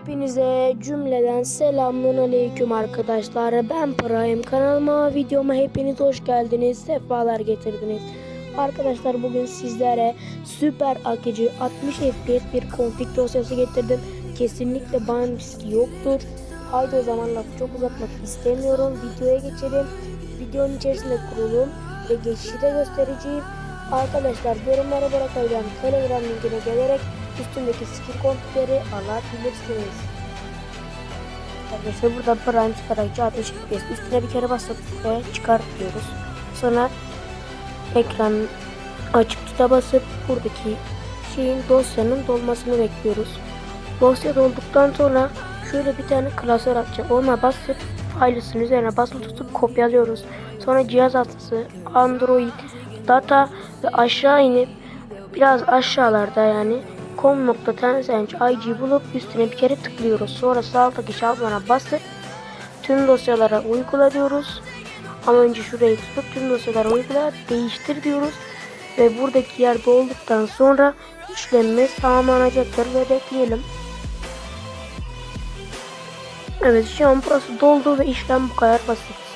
Hepinize cümleden selamun aleyküm arkadaşlar. Ben Prime kanalıma videoma hepiniz hoş geldiniz. Sefalar getirdiniz. Arkadaşlar bugün sizlere süper akıcı 60 FPS bir config dosyası getirdim. Kesinlikle ban riski yoktur. Haydi o zaman lafı çok uzatmak istemiyorum. Videoya geçelim. Videonun içerisinde kurulum ve geçişi de göstereceğim. Arkadaşlar yorumlara bırakacağım Telegram linkine gelerek üstündeki skin kontrolleri alabilirsiniz. Arkadaşlar burada Prime Süper 60 FPS üstüne bir kere basıp ve diyoruz. Sonra ekran açık tuta basıp buradaki şeyin dosyanın dolmasını bekliyoruz. Dosya dolduktan sonra şöyle bir tane klasör açacak. Ona basıp faylısının üzerine basılı tutup kopyalıyoruz. Sonra cihaz hastası Android data ve aşağı inip biraz aşağılarda yani com.tencent IG bulup üstüne bir kere tıklıyoruz. Sonra sağ alttaki şablona basıp tüm dosyalara uygula diyoruz. Ama önce şurayı tutup tüm dosyalara uygula değiştir diyoruz. Ve buradaki yer dolduktan sonra işlemimiz tamamlanacaktır ve bekleyelim. Evet şu an burası doldu ve işlem bu kadar basit.